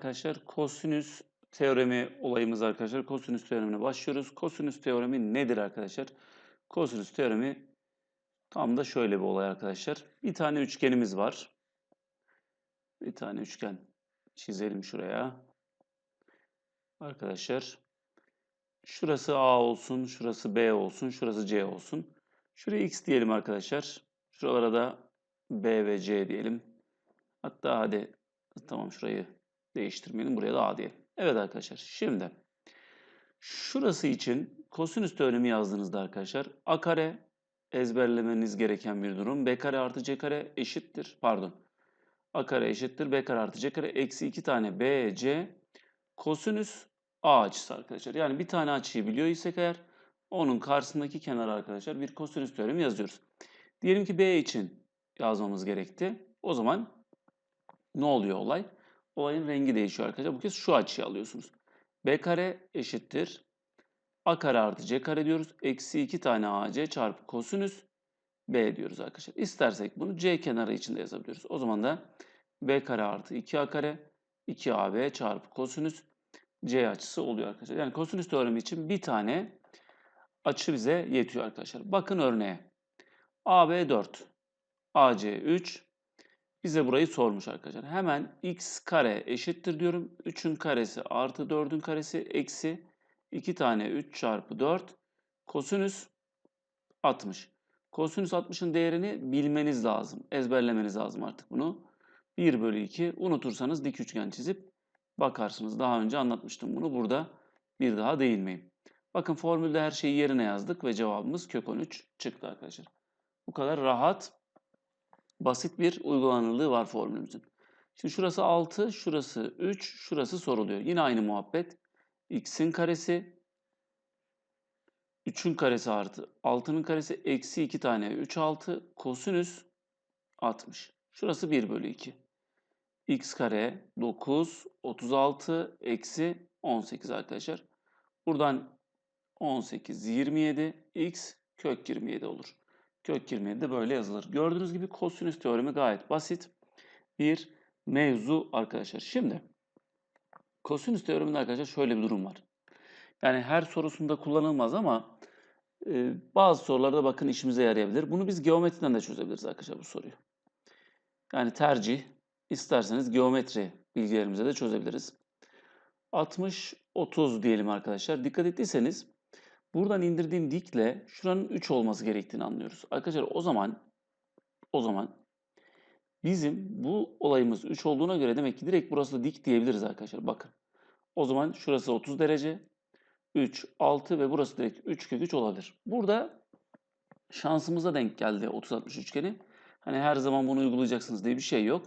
arkadaşlar kosinüs teoremi olayımız arkadaşlar. Kosinüs teoremine başlıyoruz. Kosinüs teoremi nedir arkadaşlar? Kosinüs teoremi tam da şöyle bir olay arkadaşlar. Bir tane üçgenimiz var. Bir tane üçgen çizelim şuraya. Arkadaşlar şurası A olsun, şurası B olsun, şurası C olsun. Şuraya X diyelim arkadaşlar. Şuralara da B ve C diyelim. Hatta hadi tamam şurayı değiştirmeyelim. Buraya da A diyelim. Evet arkadaşlar şimdi şurası için kosinüs teoremi yazdığınızda arkadaşlar A kare ezberlemeniz gereken bir durum. B kare artı C kare eşittir. Pardon. A kare eşittir. B kare artı C kare eksi 2 tane B, C kosinüs A açısı arkadaşlar. Yani bir tane açıyı biliyor isek eğer onun karşısındaki kenar arkadaşlar bir kosinüs teoremi yazıyoruz. Diyelim ki B için yazmamız gerekti. O zaman ne oluyor olay? Olayın rengi değişiyor arkadaşlar. Bu kez şu açıyı alıyorsunuz. B kare eşittir. A kare artı C kare diyoruz. Eksi 2 tane AC çarpı kosinüs B diyoruz arkadaşlar. İstersek bunu C kenarı içinde yazabiliyoruz. O zaman da B kare artı 2A kare 2AB çarpı kosinüs C açısı oluyor arkadaşlar. Yani kosinüs teoremi için bir tane açı bize yetiyor arkadaşlar. Bakın örneğe. AB 4, AC 3. Bize burayı sormuş arkadaşlar. Hemen x kare eşittir diyorum. 3'ün karesi artı 4'ün karesi eksi 2 tane 3 çarpı 4 kosinüs 60. Kosinüs 60'ın değerini bilmeniz lazım. Ezberlemeniz lazım artık bunu. 1 bölü 2 unutursanız dik üçgen çizip bakarsınız. Daha önce anlatmıştım bunu. Burada bir daha değinmeyeyim. Bakın formülde her şeyi yerine yazdık ve cevabımız kök 13 çıktı arkadaşlar. Bu kadar rahat, basit bir uygulanırlığı var formülümüzün. Şimdi şurası 6, şurası 3, şurası soruluyor. Yine aynı muhabbet. x'in karesi, 3'ün karesi artı 6'nın karesi eksi 2 tane 3 6 kosinüs 60. Şurası 1 bölü 2. x kare 9 36 eksi 18 arkadaşlar. Buradan 18 27 x kök 27 olur. Kök 27 de böyle yazılır. Gördüğünüz gibi kosinüs teoremi gayet basit bir mevzu arkadaşlar. Şimdi kosinüs teoreminde arkadaşlar şöyle bir durum var. Yani her sorusunda kullanılmaz ama e, bazı sorularda bakın işimize yarayabilir. Bunu biz geometriden de çözebiliriz arkadaşlar bu soruyu. Yani tercih isterseniz geometri bilgilerimize de çözebiliriz. 60 30 diyelim arkadaşlar. Dikkat ettiyseniz buradan indirdiğim dikle şuranın 3 olması gerektiğini anlıyoruz. Arkadaşlar o zaman o zaman bizim bu olayımız 3 olduğuna göre demek ki direkt burası da dik diyebiliriz arkadaşlar. Bakın. O zaman şurası 30 derece. 3, 6 ve burası direkt 3 kök 3 olabilir. Burada şansımıza denk geldi 30-60 üçgeni. Hani her zaman bunu uygulayacaksınız diye bir şey yok.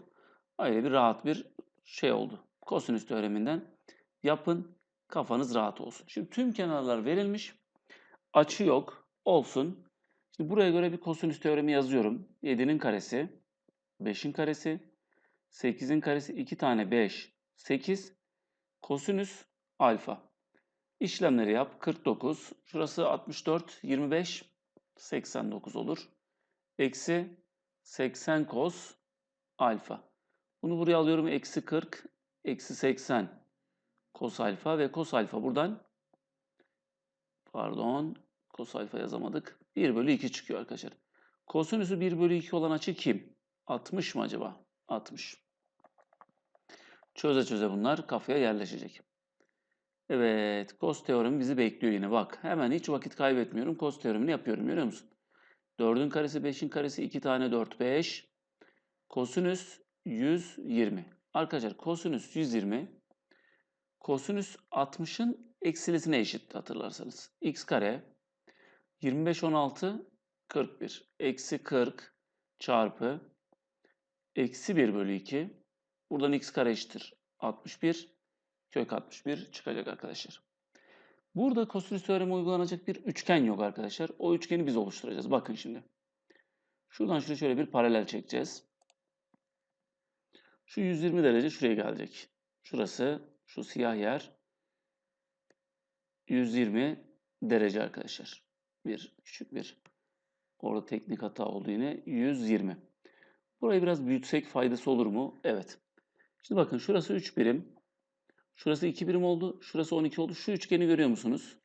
Öyle bir rahat bir şey oldu. Kosinüs teoreminden yapın. Kafanız rahat olsun. Şimdi tüm kenarlar verilmiş. Açı yok. Olsun. Şimdi buraya göre bir kosinüs teoremi yazıyorum. 7'nin karesi, 5'in karesi, 8'in karesi 2 tane 5, 8. Kosinüs alfa. İşlemleri yap. 49. Şurası 64, 25, 89 olur. Eksi 80 kos alfa. Bunu buraya alıyorum. Eksi 40, eksi 80 kos alfa ve kos alfa buradan pardon kos alfa yazamadık. 1 bölü 2 çıkıyor arkadaşlar. Kosinüsü 1 bölü 2 olan açı kim? 60 mı acaba? 60. Çöze çöze bunlar kafaya yerleşecek. Evet, cos teoremi bizi bekliyor yine. Bak, hemen hiç vakit kaybetmiyorum. Cos teoremini yapıyorum, görüyor musun? 4'ün karesi, 5'in karesi, 2 tane 4, 5. Kosinüs 120. Arkadaşlar kosinüs 120 kosinüs 60'ın eksilisine eşit hatırlarsanız. x kare 25 16 41 eksi 40 çarpı eksi 1 bölü 2 buradan x kare eşittir 61 kök 61 çıkacak arkadaşlar. Burada kosinüs teoremi uygulanacak bir üçgen yok arkadaşlar. O üçgeni biz oluşturacağız. Bakın şimdi. Şuradan şuraya şöyle bir paralel çekeceğiz. Şu 120 derece şuraya gelecek. Şurası şu siyah yer 120 derece arkadaşlar. Bir küçük bir orada teknik hata oldu yine 120. Burayı biraz büyütsek faydası olur mu? Evet. Şimdi bakın şurası 3 birim. Şurası 2 birim oldu. Şurası 12 oldu. Şu üçgeni görüyor musunuz?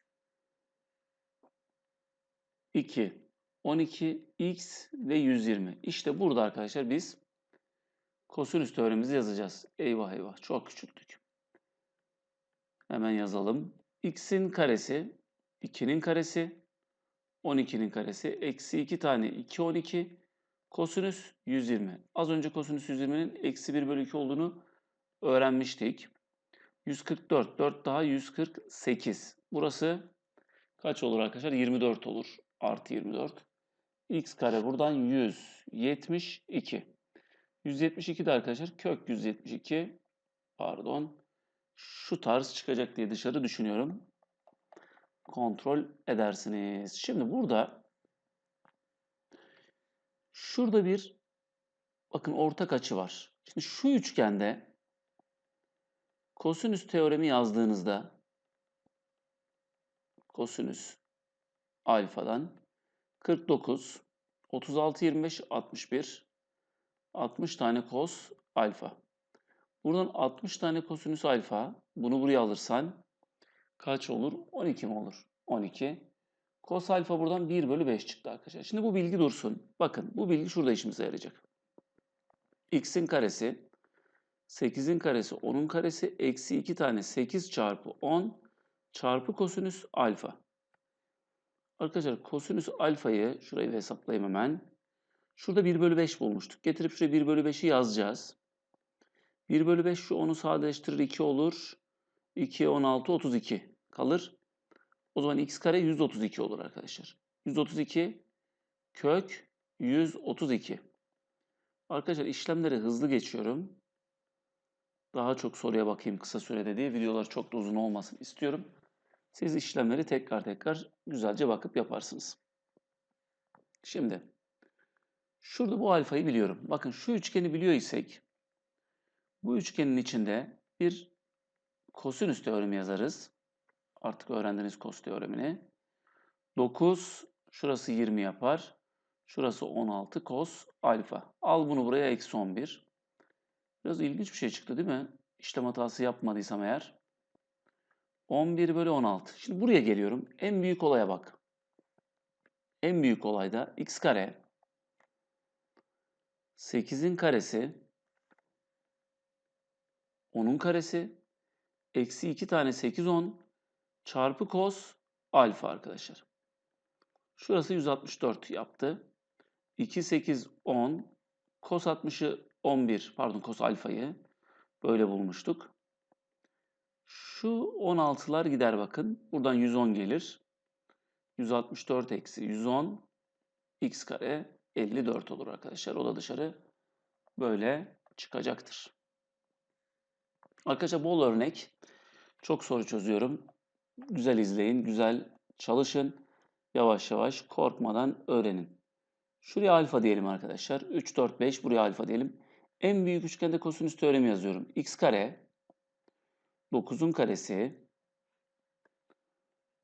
2, 12, x ve 120. İşte burada arkadaşlar biz kosinüs teoremimizi yazacağız. Eyvah eyvah çok küçülttük. Hemen yazalım. x'in karesi, 2'nin karesi, 12'nin karesi, eksi 2 tane 2, 12, kosinüs 120. Az önce kosinüs 120'nin eksi 1 bölü 2 olduğunu öğrenmiştik. 144, 4 daha 148. Burası kaç olur arkadaşlar? 24 olur. Artı 24. x kare buradan 172. 172 de arkadaşlar kök 172 pardon şu tarz çıkacak diye dışarı düşünüyorum. Kontrol edersiniz. Şimdi burada şurada bir bakın ortak açı var. Şimdi şu üçgende kosinüs teoremi yazdığınızda kosinüs alfadan 49, 36, 25, 61, 60 tane kos alfa. Buradan 60 tane kosinüs alfa, bunu buraya alırsan kaç olur? 12 mi olur? 12. Kos alfa buradan 1 bölü 5 çıktı arkadaşlar. Şimdi bu bilgi dursun. Bakın bu bilgi şurada işimize yarayacak. x'in karesi, 8'in karesi, 10'un karesi, eksi 2 tane 8 çarpı 10 çarpı kosinüs alfa. Arkadaşlar kosinüs alfayı şurayı hesaplayayım hemen. Şurada 1 bölü 5 bulmuştuk. Getirip şuraya 1 bölü 5'i yazacağız. 1 bölü 5 şu 10'u sadeleştirir 2 olur. 2, 16, 32 kalır. O zaman x kare 132 olur arkadaşlar. 132 kök 132. Arkadaşlar işlemleri hızlı geçiyorum. Daha çok soruya bakayım kısa sürede diye. Videolar çok da uzun olmasın istiyorum. Siz işlemleri tekrar tekrar güzelce bakıp yaparsınız. Şimdi şurada bu alfayı biliyorum. Bakın şu üçgeni biliyor isek bu üçgenin içinde bir kosinüs teoremi yazarız. Artık öğrendiniz kos teoremini. 9 şurası 20 yapar. Şurası 16 kos alfa. Al bunu buraya eksi 11. Biraz ilginç bir şey çıktı değil mi? İşlem hatası yapmadıysam eğer. 11 bölü 16. Şimdi buraya geliyorum. En büyük olaya bak. En büyük olayda x kare 8'in karesi 10'un karesi eksi 2 tane 8 10 çarpı kos alfa arkadaşlar. Şurası 164 yaptı. 2 8 10 kos 60'ı 11 pardon kos alfayı böyle bulmuştuk. Şu 16'lar gider bakın. Buradan 110 gelir. 164 eksi 110 x kare 54 olur arkadaşlar. O da dışarı böyle çıkacaktır. Arkadaşlar bol örnek. Çok soru çözüyorum. Güzel izleyin, güzel çalışın. Yavaş yavaş korkmadan öğrenin. Şuraya alfa diyelim arkadaşlar. 3, 4, 5 buraya alfa diyelim. En büyük üçgende kosinüs teoremi yazıyorum. x kare 9'un karesi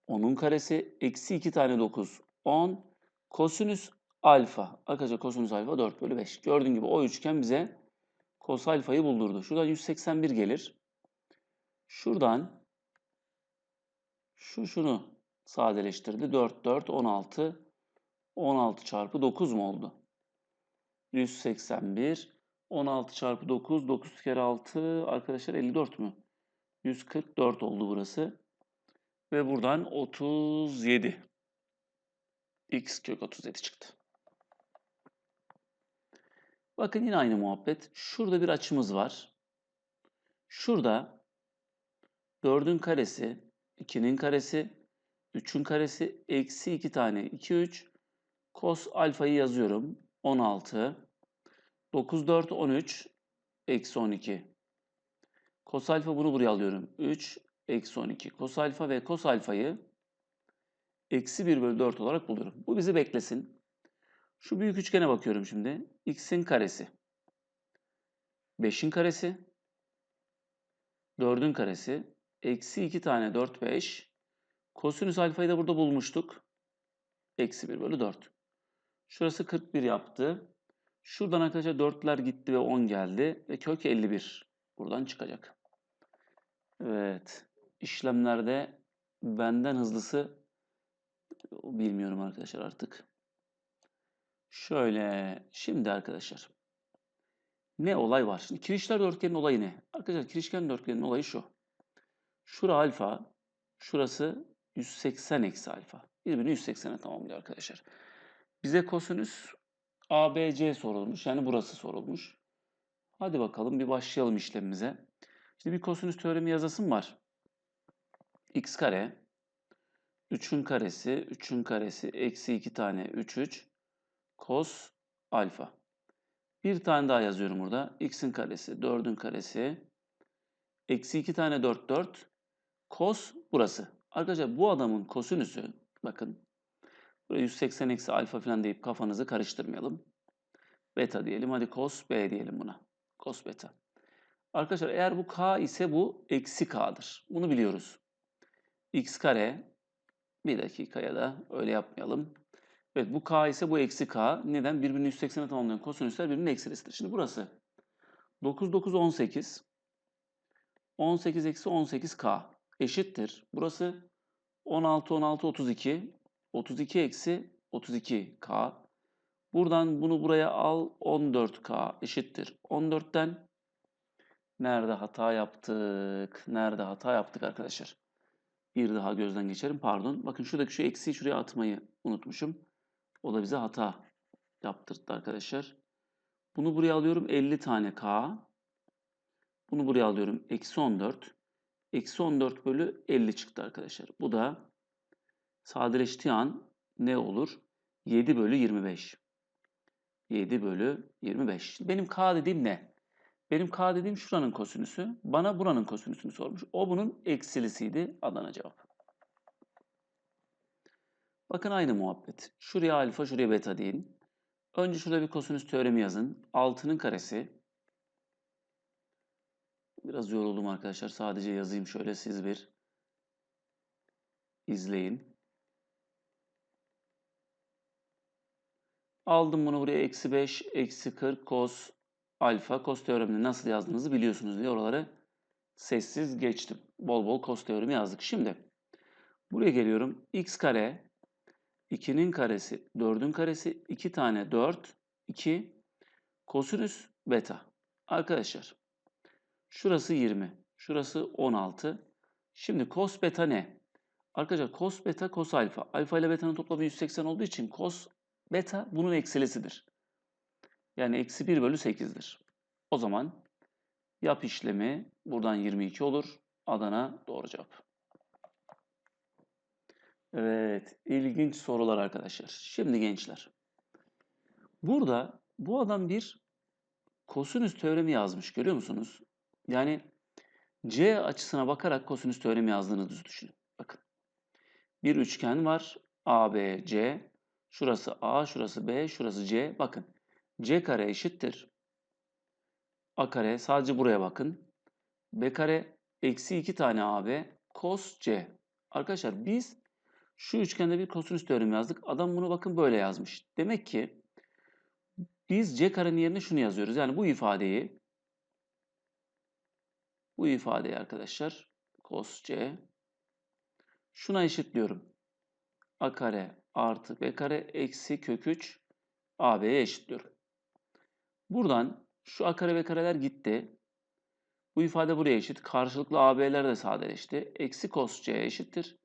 10'un karesi eksi 2 tane 9 10 kosinüs alfa. Arkadaşlar kosinüs alfa 4 bölü 5. Gördüğün gibi o üçgen bize kos alfayı buldurdu. Şuradan 181 gelir. Şuradan şu şunu sadeleştirdi. 4 4 16 16 çarpı 9 mu oldu? 181 16 çarpı 9 9 kere 6 arkadaşlar 54 mü? 144 oldu burası. Ve buradan 37. X kök 37 çıktı. Bakın yine aynı muhabbet. Şurada bir açımız var. Şurada 4'ün karesi, 2'nin karesi, 3'ün karesi, eksi 2 tane 2, 3. Kos alfayı yazıyorum. 16. 9, 4, 13. Eksi 12. Kos alfa bunu buraya alıyorum. 3 eksi 12. Kos alfa ve kos alfayı eksi 1 bölü 4 olarak buluyorum. Bu bizi beklesin. Şu büyük üçgene bakıyorum şimdi. x'in karesi. 5'in karesi. 4'ün karesi. Eksi 2 tane 4, 5. Kosinüs alfayı da burada bulmuştuk. Eksi 1 bölü 4. Şurası 41 yaptı. Şuradan arkadaşlar 4'ler gitti ve 10 geldi. Ve kök 51 buradan çıkacak. Evet. İşlemlerde benden hızlısı bilmiyorum arkadaşlar artık. Şöyle. Şimdi arkadaşlar. Ne olay var? Şimdi kirişler dörtgenin olayı ne? Arkadaşlar kirişken dörtgenin olayı şu. Şura alfa. Şurası 180 eksi alfa. Birbirini 180'e tamamlıyor arkadaşlar. Bize kosinüs ABC sorulmuş. Yani burası sorulmuş. Hadi bakalım bir başlayalım işlemimize. Şimdi bir kosinüs teoremi yazasım var. x kare 3'ün karesi 3'ün karesi eksi 2 tane 3 3 cos alfa. Bir tane daha yazıyorum burada. x'in karesi 4'ün karesi eksi 2 tane 4 4 cos burası. Arkadaşlar bu adamın kosinüsü bakın buraya 180 eksi alfa falan deyip kafanızı karıştırmayalım. Beta diyelim. Hadi cos b diyelim buna. Cos beta. Arkadaşlar eğer bu k ise bu eksi k'dır. Bunu biliyoruz. x kare bir dakikaya da öyle yapmayalım. Evet bu k ise bu eksi k. Neden? Birbirini 180'e tamamlayan kosinüsler birbirinin eksilisidir. Şimdi burası 9 9 18 18 eksi 18k eşittir. Burası 16 16 32 32 eksi 32k. Buradan bunu buraya al 14k eşittir. 14'ten nerede hata yaptık? Nerede hata yaptık arkadaşlar? Bir daha gözden geçerim. Pardon. Bakın şuradaki şu eksiği şuraya atmayı unutmuşum. O da bize hata yaptırdı arkadaşlar. Bunu buraya alıyorum 50 tane k. Bunu buraya alıyorum eksi 14. Eksi 14 bölü 50 çıktı arkadaşlar. Bu da sadeleştiği an ne olur? 7 bölü 25. 7 bölü 25. Benim k dediğim ne? Benim k dediğim şuranın kosinüsü. Bana buranın kosinüsünü sormuş. O bunun eksilisiydi. Adana cevap. Bakın aynı muhabbet. Şuraya alfa, şuraya beta deyin. Önce şurada bir kosinüs teoremi yazın. 6'nın karesi. Biraz yoruldum arkadaşlar. Sadece yazayım şöyle siz bir izleyin. Aldım bunu buraya eksi 5, eksi 40 cos alfa. Cos teoremini nasıl yazdığınızı biliyorsunuz diye oraları sessiz geçtim. Bol bol cos teoremi yazdık. Şimdi buraya geliyorum. x kare 2'nin karesi 4'ün karesi 2 tane 4 2 kosinüs beta. Arkadaşlar şurası 20. Şurası 16. Şimdi cos beta ne? Arkadaşlar cos beta cos alfa. Alfa ile beta'nın toplamı 180 olduğu için cos beta bunun eksilisidir. Yani eksi 1 bölü 8'dir. O zaman yap işlemi buradan 22 olur. Adana doğru cevap. Evet, ilginç sorular arkadaşlar. Şimdi gençler. Burada bu adam bir kosinüs teoremi yazmış görüyor musunuz? Yani C açısına bakarak kosinüs teoremi yazdığını düşünün. Bakın. Bir üçgen var. A, B, C. Şurası A, şurası B, şurası C. Bakın. C kare eşittir. A kare sadece buraya bakın. B kare eksi 2 tane AB cos C. Arkadaşlar biz şu üçgende bir kosinüs teoremi yazdık. Adam bunu bakın böyle yazmış. Demek ki biz C karenin yerine şunu yazıyoruz. Yani bu ifadeyi bu ifadeyi arkadaşlar cos C şuna eşitliyorum. A kare artı B kare eksi kök 3 AB'ye eşitliyorum. Buradan şu A kare B kareler gitti. Bu ifade buraya eşit. Karşılıklı AB'ler de sadeleşti. Eksi cos C eşittir.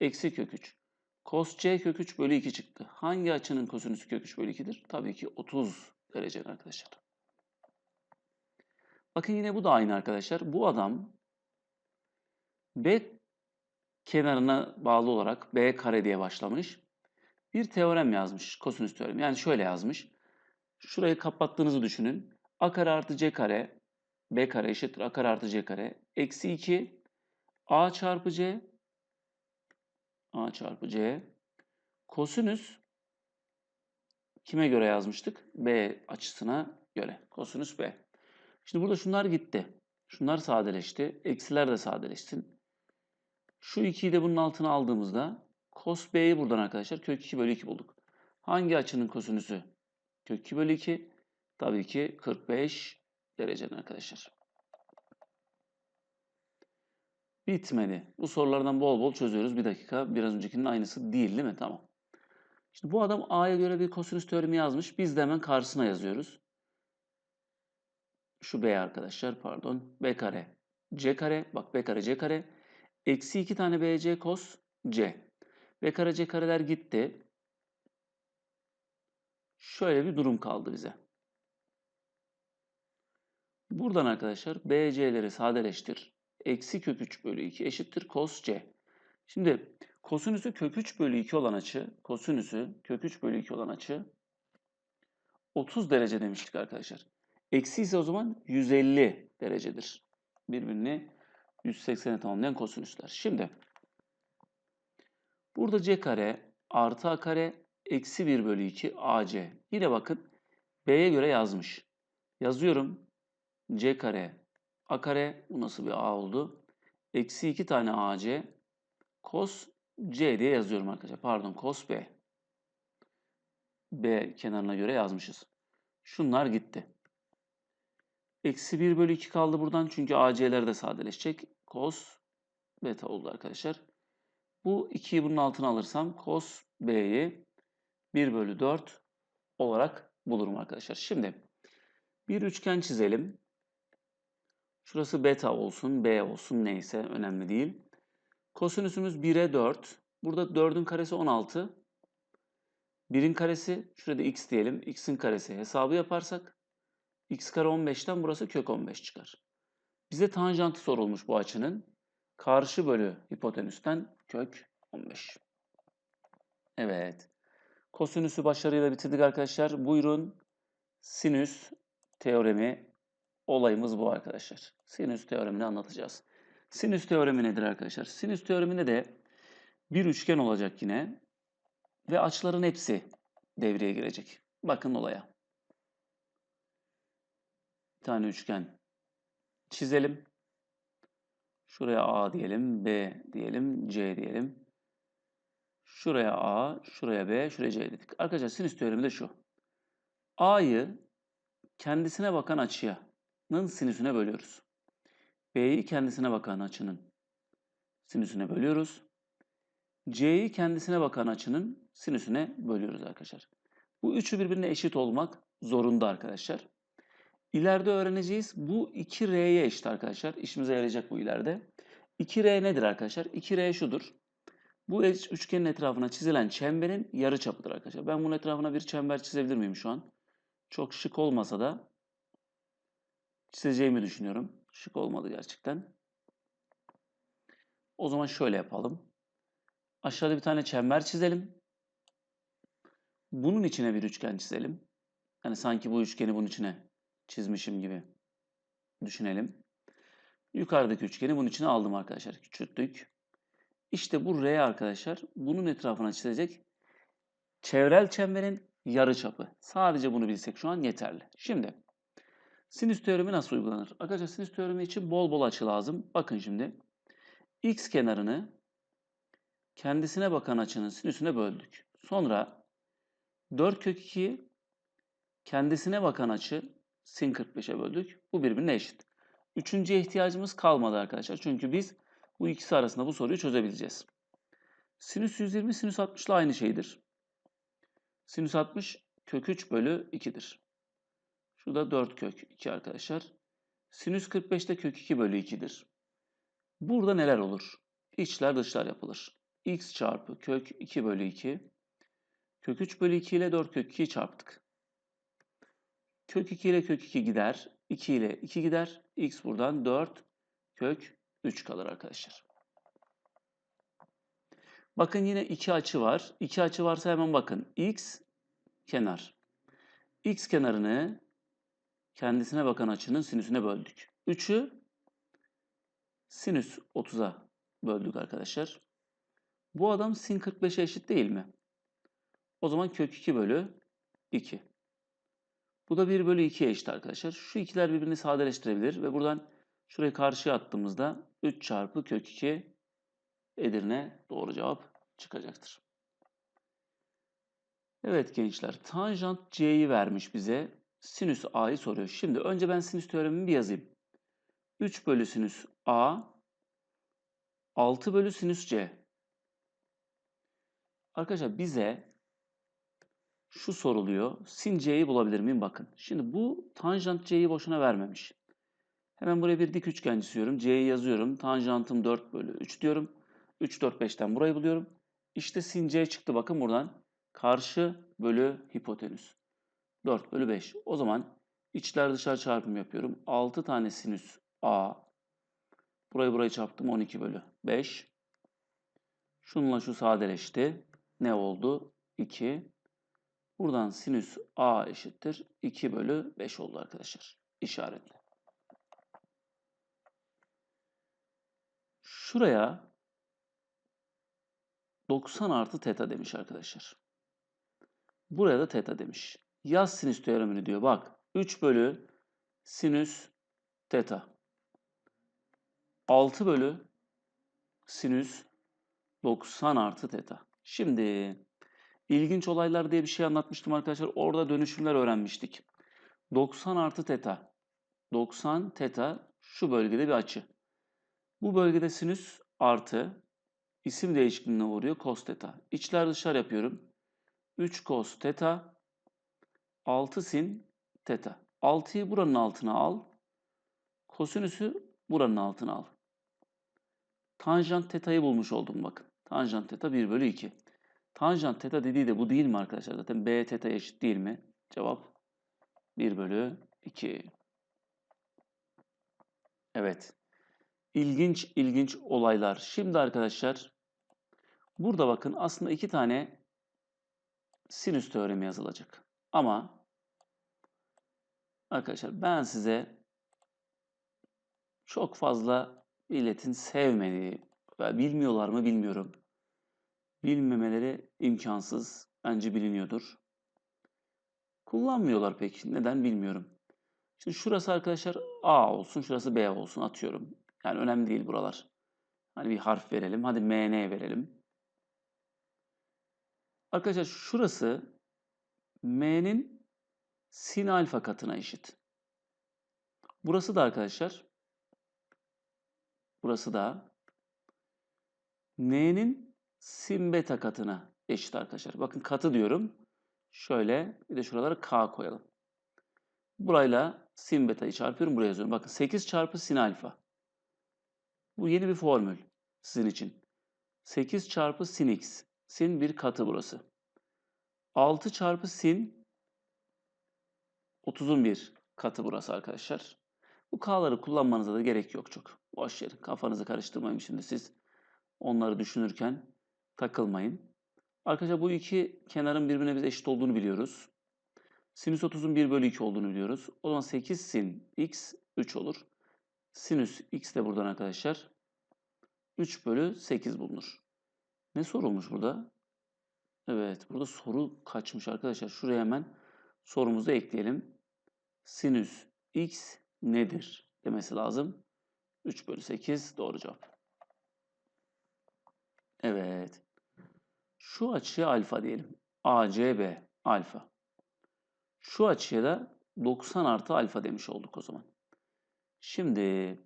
Eksi kök 3. Cos C kök 3 bölü 2 çıktı. Hangi açının kosinüsü kök 3 bölü 2'dir? Tabii ki 30 derece arkadaşlar. Bakın yine bu da aynı arkadaşlar. Bu adam B kenarına bağlı olarak B kare diye başlamış. Bir teorem yazmış. Kosinüs teoremi. Yani şöyle yazmış. Şurayı kapattığınızı düşünün. A kare artı C kare B kare eşittir A kare artı C kare. Eksi 2 A çarpı C A çarpı C. Kosinüs kime göre yazmıştık? B açısına göre. Kosinüs B. Şimdi burada şunlar gitti. Şunlar sadeleşti. Eksiler de sadeleşsin. Şu 2'yi de bunun altına aldığımızda cos B'yi buradan arkadaşlar kök 2 bölü 2 bulduk. Hangi açının kosinüsü? Kök 2 bölü 2. Tabii ki 45 derecenin arkadaşlar. Bitmedi. Bu sorulardan bol bol çözüyoruz. Bir dakika. Biraz öncekinin aynısı değil değil mi? Tamam. Şimdi bu adam A'ya göre bir kosinüs teoremi yazmış. Biz de hemen karşısına yazıyoruz. Şu B arkadaşlar pardon. B kare. C kare. Bak B kare C kare. Eksi 2 tane BC kos C. B kare C kareler gitti. Şöyle bir durum kaldı bize. Buradan arkadaşlar BC'leri sadeleştir. Eksi kök 3 bölü 2 eşittir cos C. Şimdi kosinüsü kök 3 bölü 2 olan açı, kosinüsü kök 3 bölü 2 olan açı 30 derece demiştik arkadaşlar. Eksi ise o zaman 150 derecedir. Birbirini 180'e tamamlayan kosinüsler. Şimdi burada c kare artı a kare eksi 1 bölü 2 ac. Yine bakın b'ye göre yazmış. Yazıyorum. c kare a kare bu nasıl bir a oldu? Eksi 2 tane ac cos c diye yazıyorum arkadaşlar. Pardon cos b. B kenarına göre yazmışız. Şunlar gitti. Eksi 1 bölü 2 kaldı buradan. Çünkü AC'ler de sadeleşecek. Cos beta oldu arkadaşlar. Bu 2'yi bunun altına alırsam cos B'yi 1 bölü 4 olarak bulurum arkadaşlar. Şimdi bir üçgen çizelim. Şurası beta olsun, B olsun neyse önemli değil. Kosinüsümüz 1'e 4. Burada 4'ün karesi 16. 1'in karesi, şurada x diyelim. x'in karesi hesabı yaparsak x kare 15'ten burası kök 15 çıkar. Bize tanjantı sorulmuş bu açının. Karşı bölü hipotenüsten kök 15. Evet. Kosinüsü başarıyla bitirdik arkadaşlar. Buyurun sinüs teoremi olayımız bu arkadaşlar. Sinüs teoremini anlatacağız. Sinüs teoremi nedir arkadaşlar? Sinüs teoremine de bir üçgen olacak yine ve açıların hepsi devreye girecek. Bakın olaya. Bir tane üçgen çizelim. Şuraya A diyelim, B diyelim, C diyelim. Şuraya A, şuraya B, şuraya C dedik. Arkadaşlar sinüs teoremi de şu. A'yı kendisine bakan açının sinüsüne bölüyoruz. B'yi kendisine bakan açının sinüsüne bölüyoruz. C'yi kendisine bakan açının sinüsüne bölüyoruz arkadaşlar. Bu üçü birbirine eşit olmak zorunda arkadaşlar. İleride öğreneceğiz. Bu 2R'ye eşit arkadaşlar. İşimize yarayacak bu ileride. 2R nedir arkadaşlar? 2R şudur. Bu üçgenin etrafına çizilen çemberin yarıçapıdır arkadaşlar. Ben bunun etrafına bir çember çizebilir miyim şu an? Çok şık olmasa da çizeceğimi düşünüyorum. Şık olmadı gerçekten. O zaman şöyle yapalım. Aşağıda bir tane çember çizelim. Bunun içine bir üçgen çizelim. Yani sanki bu üçgeni bunun içine çizmişim gibi düşünelim. Yukarıdaki üçgeni bunun içine aldım arkadaşlar. Küçülttük. İşte bu R arkadaşlar bunun etrafına çizecek çevrel çemberin yarı çapı. Sadece bunu bilsek şu an yeterli. Şimdi sinüs teoremi nasıl uygulanır? Arkadaşlar sinüs teoremi için bol bol açı lazım. Bakın şimdi x kenarını kendisine bakan açının sinüsüne böldük. Sonra 4 kök 2 kendisine bakan açı sin 45'e böldük. Bu birbirine eşit. Üçüncüye ihtiyacımız kalmadı arkadaşlar. Çünkü biz bu ikisi arasında bu soruyu çözebileceğiz. Sinüs 120 sinüs 60 ile aynı şeydir. Sinüs 60 kök 3 bölü 2'dir. Şurada 4 kök 2 arkadaşlar. Sinüs 45 de kök 2 bölü 2'dir. Burada neler olur? İçler dışlar yapılır. x çarpı kök 2 bölü 2. Kök 3 bölü 2 ile 4 kök 2'yi çarptık. Kök 2 ile kök 2 gider. 2 ile 2 gider. X buradan 4 kök 3 kalır arkadaşlar. Bakın yine iki açı var. İki açı varsa hemen bakın. X kenar. X kenarını kendisine bakan açının sinüsüne böldük. 3'ü sinüs 30'a böldük arkadaşlar. Bu adam sin 45'e eşit değil mi? O zaman kök 2 bölü 2. Bu da 1 bölü 2'ye eşit arkadaşlar. Şu ikiler birbirini sadeleştirebilir ve buradan şurayı karşıya attığımızda 3 çarpı kök 2 Edirne doğru cevap çıkacaktır. Evet gençler tanjant C'yi vermiş bize. Sinüs A'yı soruyor. Şimdi önce ben sinüs teoremimi bir yazayım. 3 bölü sinüs A 6 bölü sinüs c. Arkadaşlar bize şu soruluyor. Sin c'yi bulabilir miyim? Bakın. Şimdi bu tanjant c'yi boşuna vermemiş. Hemen buraya bir dik üçgen çiziyorum. C'yi yazıyorum. Tanjantım 4 bölü 3 diyorum. 3, 4, 5'ten burayı buluyorum. İşte sin c çıktı bakın buradan. Karşı bölü hipotenüs. 4 bölü 5. O zaman içler dışlar çarpımı yapıyorum. 6 tane sinüs a. Burayı burayı çarptım 12 bölü 5. Şununla şu sadeleşti. Ne oldu? 2. Buradan sinüs a eşittir. 2 bölü 5 oldu arkadaşlar. İşaretle. Şuraya 90 artı teta demiş arkadaşlar. Buraya da teta demiş. Yaz sinüs teoremini diyor. Bak 3 bölü sinüs teta. 6 bölü sinüs 90 artı teta. Şimdi ilginç olaylar diye bir şey anlatmıştım arkadaşlar. Orada dönüşümler öğrenmiştik. 90 artı teta. 90 teta şu bölgede bir açı. Bu bölgede sinüs artı isim değişikliğine uğruyor cos teta. İçler dışlar yapıyorum. 3 cos teta 6 sin teta. 6'yı buranın altına al. Kosinüsü buranın altına al. Tanjant teta'yı bulmuş oldum bakın. Tanjant teta 1 bölü 2. Tanjant teta dediği de bu değil mi arkadaşlar? Zaten b teta eşit değil mi? Cevap 1 bölü 2. Evet. İlginç ilginç olaylar. Şimdi arkadaşlar burada bakın aslında iki tane sinüs teoremi yazılacak. Ama arkadaşlar ben size çok fazla milletin sevmediği bilmiyorlar mı bilmiyorum. Bilmemeleri imkansız. Bence biliniyordur. Kullanmıyorlar pek. Neden bilmiyorum. Şimdi şurası arkadaşlar A olsun, şurası B olsun atıyorum. Yani önemli değil buralar. Hani bir harf verelim. Hadi MN verelim. Arkadaşlar şurası M'nin sin alfa katına eşit. Burası da arkadaşlar burası da N'nin sin beta katına eşit arkadaşlar. Bakın katı diyorum. Şöyle bir de şuralara K koyalım. Burayla sin beta'yı çarpıyorum. Buraya yazıyorum. Bakın 8 çarpı sin alfa. Bu yeni bir formül sizin için. 8 çarpı sin x. Sin bir katı burası. 6 çarpı sin 30'un bir katı burası arkadaşlar. Bu k'ları kullanmanıza da gerek yok çok. Boş verin. Kafanızı karıştırmayın şimdi siz. Onları düşünürken takılmayın. Arkadaşlar bu iki kenarın birbirine biz eşit olduğunu biliyoruz. Sinüs 30'un 1 bölü 2 olduğunu biliyoruz. O zaman 8 sin x 3 olur. Sinüs x de buradan arkadaşlar 3 bölü 8 bulunur. Ne sorulmuş burada? Evet burada soru kaçmış arkadaşlar. Şuraya hemen sorumuzu ekleyelim. Sinüs x nedir demesi lazım. 3 bölü 8 doğru cevap. Evet. Şu açıya alfa diyelim. ACB alfa. Şu açıya da 90 artı alfa demiş olduk o zaman. Şimdi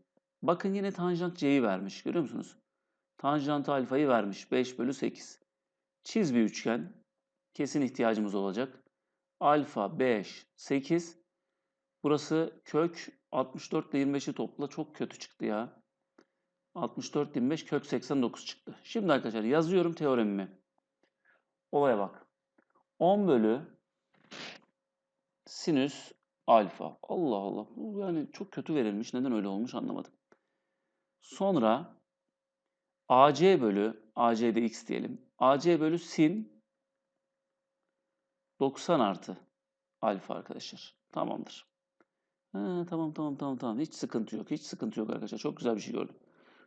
bakın yine tanjant c'yi vermiş. Görüyor musunuz? Tanjant alfayı vermiş. 5 bölü 8. Çiz bir üçgen. Kesin ihtiyacımız olacak. Alfa 5, 8. Burası kök 64 ile 25'i topla. Çok kötü çıktı ya. 64, 25 kök 89 çıktı. Şimdi arkadaşlar yazıyorum teoremimi. Olaya bak. 10 bölü sinüs alfa. Allah Allah. Bu yani çok kötü verilmiş. Neden öyle olmuş anlamadım. Sonra AC bölü AC'de x diyelim. AC bölü sin 90 artı alfa arkadaşlar. Tamamdır. Ha, tamam tamam tamam tamam. Hiç sıkıntı yok. Hiç sıkıntı yok arkadaşlar. Çok güzel bir şey gördüm.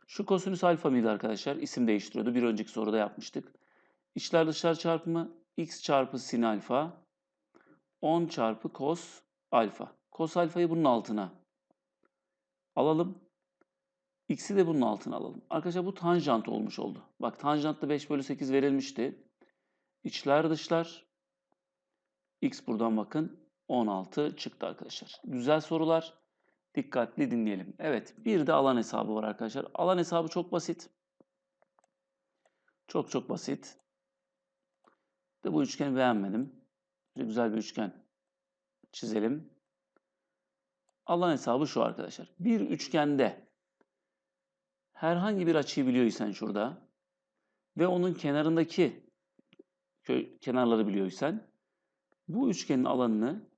Şu kosinüs alfa mıydı arkadaşlar? İsim değiştiriyordu. Bir önceki soruda yapmıştık. İçler dışlar çarpımı x çarpı sin alfa 10 çarpı cos alfa. Cos alfayı bunun altına alalım. X'i de bunun altına alalım. Arkadaşlar bu tanjant olmuş oldu. Bak tanjantta 5 bölü 8 verilmişti. İçler dışlar. X buradan bakın 16 çıktı arkadaşlar. Güzel sorular. Dikkatli dinleyelim. Evet bir de alan hesabı var arkadaşlar. Alan hesabı çok basit. Çok çok basit. De bu üçgeni beğenmedim. Şöyle güzel bir üçgen çizelim. Alan hesabı şu arkadaşlar. Bir üçgende herhangi bir açıyı biliyorsan şurada ve onun kenarındaki kenarları biliyorsan bu üçgenin alanını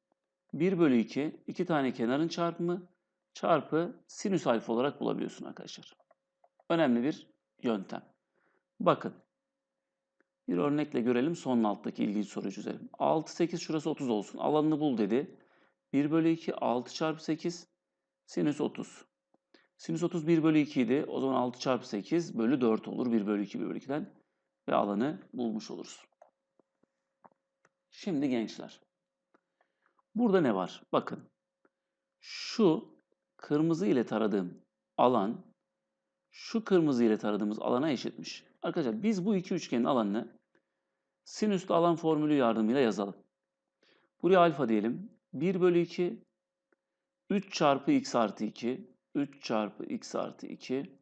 1 bölü 2, iki tane kenarın çarpımı çarpı sinüs alfa olarak bulabiliyorsun arkadaşlar. Önemli bir yöntem. Bakın. Bir örnekle görelim. Son alttaki ilginç soruyu çözelim. 6, 8 şurası 30 olsun. Alanını bul dedi. 1 bölü 2 6 çarpı 8 sinüs 30. Sinüs 30 1 bölü 2 idi. O zaman 6 çarpı 8 bölü 4 olur. 1 bölü 2 1 bölü 2'den. Ve alanı bulmuş oluruz. Şimdi gençler. Burada ne var? Bakın. Şu kırmızı ile taradığım alan şu kırmızı ile taradığımız alana eşitmiş. Arkadaşlar biz bu iki üçgenin alanını sinüslü alan formülü yardımıyla yazalım. Buraya alfa diyelim. 1 bölü 2 3 çarpı x artı 2 3 çarpı x artı 2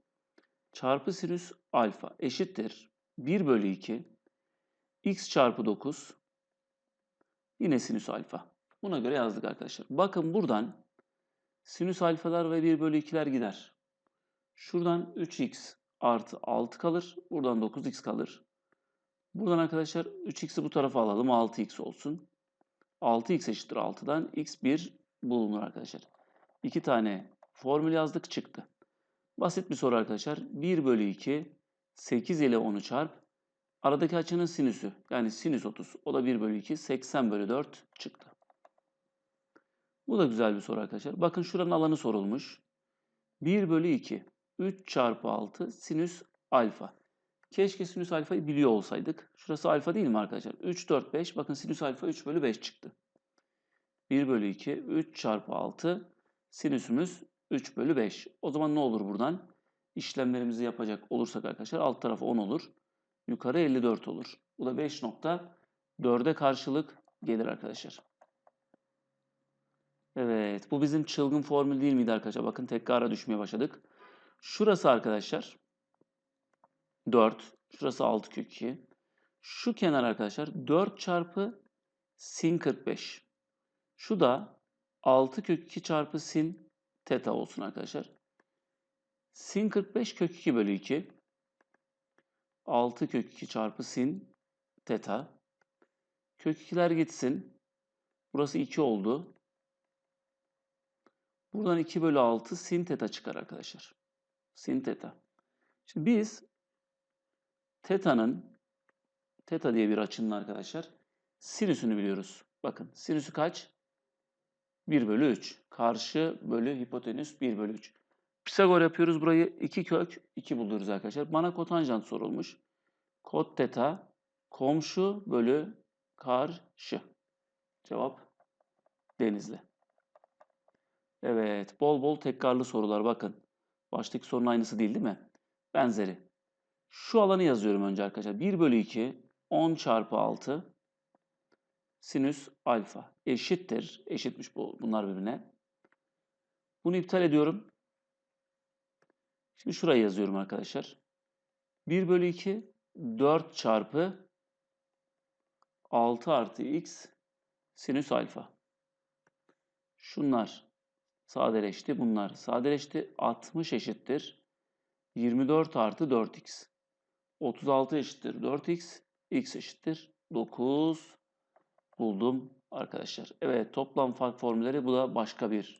çarpı sinüs alfa eşittir. 1 bölü 2 x çarpı 9 yine sinüs alfa. Buna göre yazdık arkadaşlar. Bakın buradan sinüs alfalar ve 1 bölü 2'ler gider. Şuradan 3x artı 6 kalır. Buradan 9x kalır. Buradan arkadaşlar 3x'i bu tarafa alalım. 6x olsun. 6x eşittir 6'dan. x1 bulunur arkadaşlar. İki tane formül yazdık çıktı. Basit bir soru arkadaşlar. 1 bölü 2 8 ile 10'u çarp. Aradaki açının sinüsü. Yani sinüs 30. O da 1 bölü 2 80 bölü 4 çıktı. Bu da güzel bir soru arkadaşlar. Bakın şuranın alanı sorulmuş. 1 bölü 2. 3 çarpı 6 sinüs alfa. Keşke sinüs alfayı biliyor olsaydık. Şurası alfa değil mi arkadaşlar? 3, 4, 5. Bakın sinüs alfa 3 bölü 5 çıktı. 1 bölü 2, 3 çarpı 6. Sinüsümüz 3 bölü 5. O zaman ne olur buradan? İşlemlerimizi yapacak olursak arkadaşlar alt tarafı 10 olur. Yukarı 54 olur. Bu da 5.4'e karşılık gelir arkadaşlar. Evet, bu bizim çılgın formül değil miydi arkadaşlar? Bakın tekrara düşmeye başladık. Şurası arkadaşlar 4, şurası 6 kök 2. Şu kenar arkadaşlar 4 çarpı sin 45. Şu da 6 kök 2 çarpı sin teta olsun arkadaşlar. Sin 45 kök 2 bölü 2. 6 kök 2 çarpı sin teta. Kök 2'ler gitsin. Burası 2 oldu. Buradan 2 bölü 6 sin teta çıkar arkadaşlar. Sin teta. Şimdi biz teta'nın teta diye bir açının arkadaşlar sinüsünü biliyoruz. Bakın sinüsü kaç? 1 bölü 3. Karşı bölü hipotenüs 1 bölü 3. Pisagor yapıyoruz burayı. 2 kök 2 buluyoruz arkadaşlar. Bana kotanjant sorulmuş. Kot teta komşu bölü karşı. Cevap Denizli. Evet, bol bol tekrarlı sorular bakın. Baştaki sorunun aynısı değil değil mi? Benzeri. Şu alanı yazıyorum önce arkadaşlar. 1 bölü 2, 10 çarpı 6 sinüs alfa eşittir. Eşitmiş bu, bunlar birbirine. Bunu iptal ediyorum. Şimdi şuraya yazıyorum arkadaşlar. 1 bölü 2, 4 çarpı 6 artı x sinüs alfa. Şunlar sadeleşti. Bunlar sadeleşti. 60 eşittir. 24 artı 4x. 36 eşittir 4x. x eşittir 9 buldum arkadaşlar. Evet toplam fark formülleri bu da başka bir